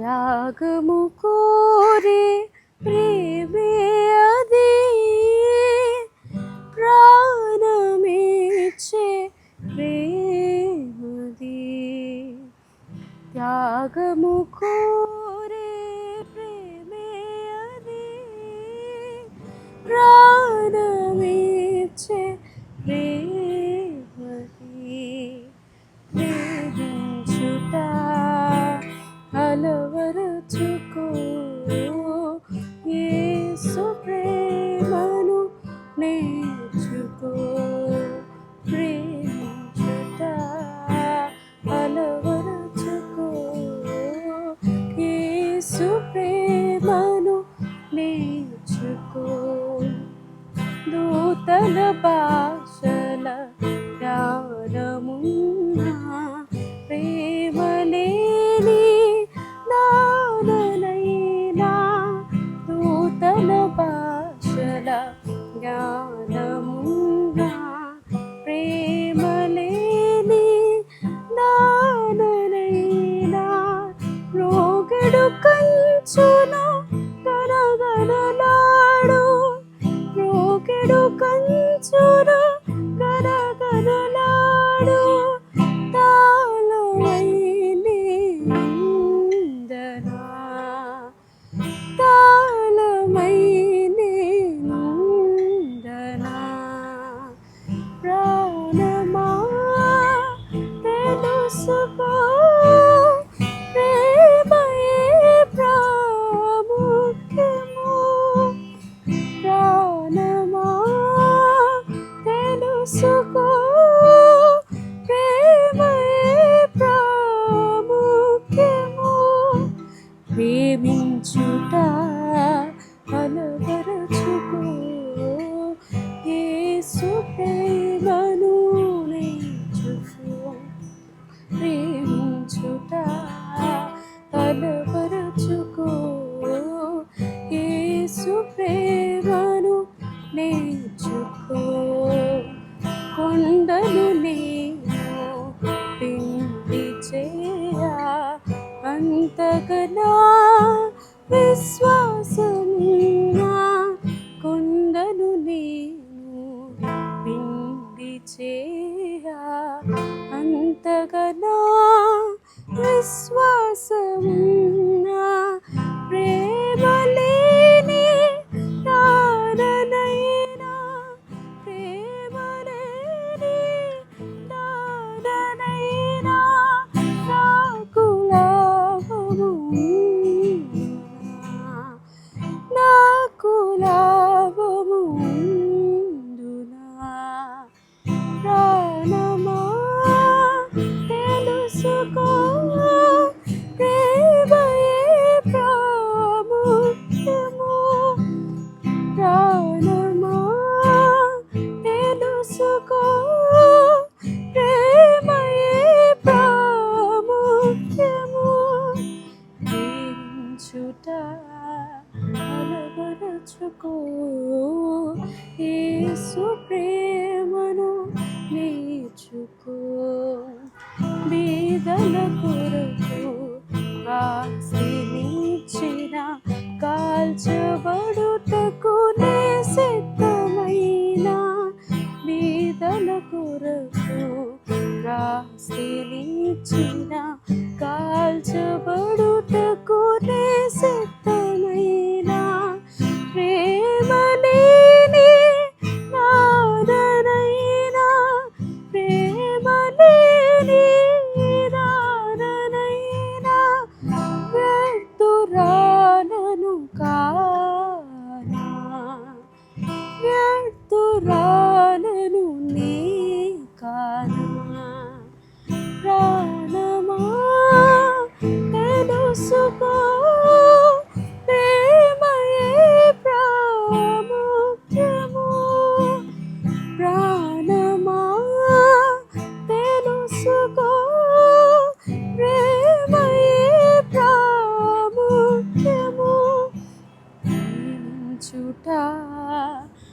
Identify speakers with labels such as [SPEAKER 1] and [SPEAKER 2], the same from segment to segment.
[SPEAKER 1] ত্যাগ মুকরে প্রেমের యేసు ప్రేమను నేర్చుకో నూతన భాషల జ్ఞానమున్నా ప్రేమలేని నాననైనా నూతన భాషల జ్ఞానమున్నా రోగడు కంచును గనగనలాడు రోగడు కంచును ప్రేమను నేర్చుకో. కొండలు నేను పిండి చేయా. అంతగనా విశ్వాసమునా. కొండలు నేను పిండి చేయా. అంతగనా విశ్వాసమున్నా ఆశనిచ్చిన కాల్చబడుటకు నే సిద్ధమైన బీదల కొరకు రాశినిచ్చిన కాల్చ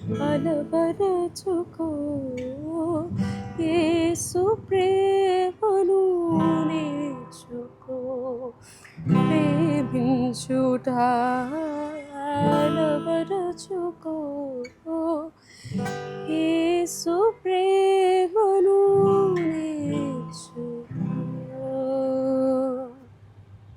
[SPEAKER 1] బలపరచుకో యేసు ప్రేమను నేర్చుకో. ప్రేమించుట నవరచుకో యేసు ప్రేమ